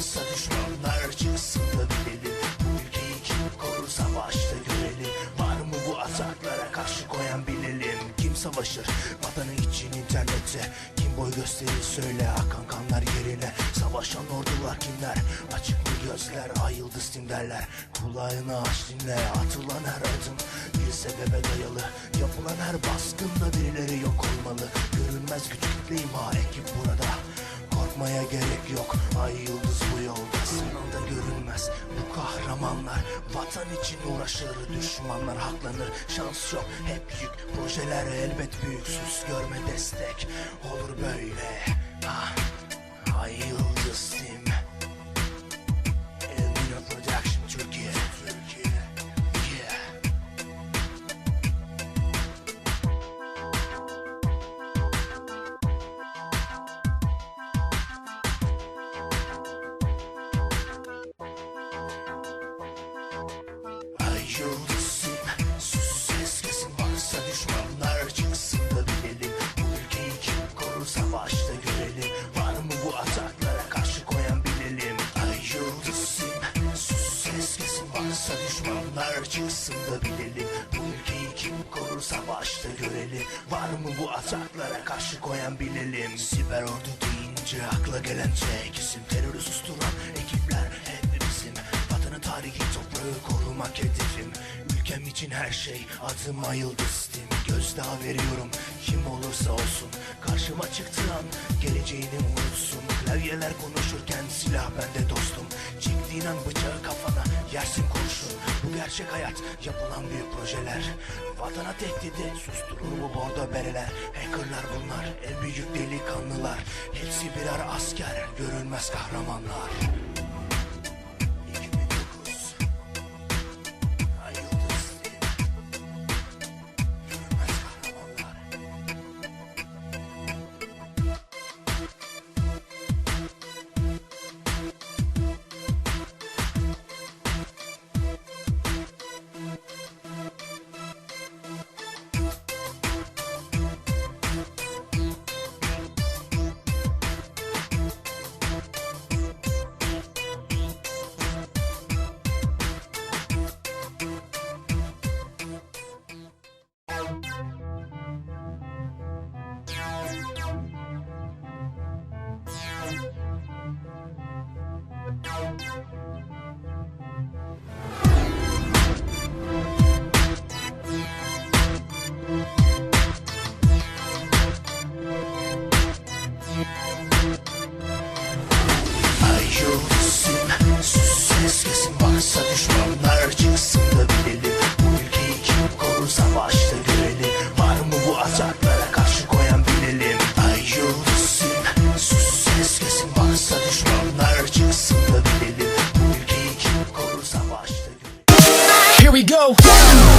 Varsa düşmanlar çıksın da bilelim. Bu ülkeyi kim korur savaşta görelim. Var mı bu ataklara karşı koyan bilelim. Kim savaşır vatanı için internette Kim boy gösterir söyle akan kanlar yerine. Savaşan ordular kimler? Açık mı gözler ay yıldız tim derler Kulağını aç dinle atılan her adım bir sebebe dayalı. Yapılan her baskında birileri yok olmalı. Görünmez güçlükle imha ekip burada. Korkmaya gerek yok. Ay yıldız bu yolda Sınavda görünmez. Bu kahramanlar Vatan için uğraşır düşmanlar haklanır. Şans yok hep yük. Projeler elbet büyük sus görme destek. Olur böyle. Ah, Ay yıldız team varsa düşmanlar çıksın da bilelim. Bu ülkeyi kim korur savaşta görelim. Var mı bu ataklara karşı koyan bilelim. Siber ordu deyince akla gelen tek isim. Terörü susturan ekipler hep bizim. Vatanı tarihi toprağı korumak hedefim. Ülkem için her şey adıma yıldızdım. Gözdağı veriyorum kim olursa olsun. Karşıma çıktığı an geleceğini unutsun. Klavyeler konuşurken silah bende dostum Çektiğin an bıçağı kafana yersin kurşun. Bu gerçek hayat yapılan büyük projeler. Vatana tehdidi susturur bu bordo bereler. Hackerlar bunlar en büyük delikanlılar. Hepsi birer asker görünmez kahramanlar go.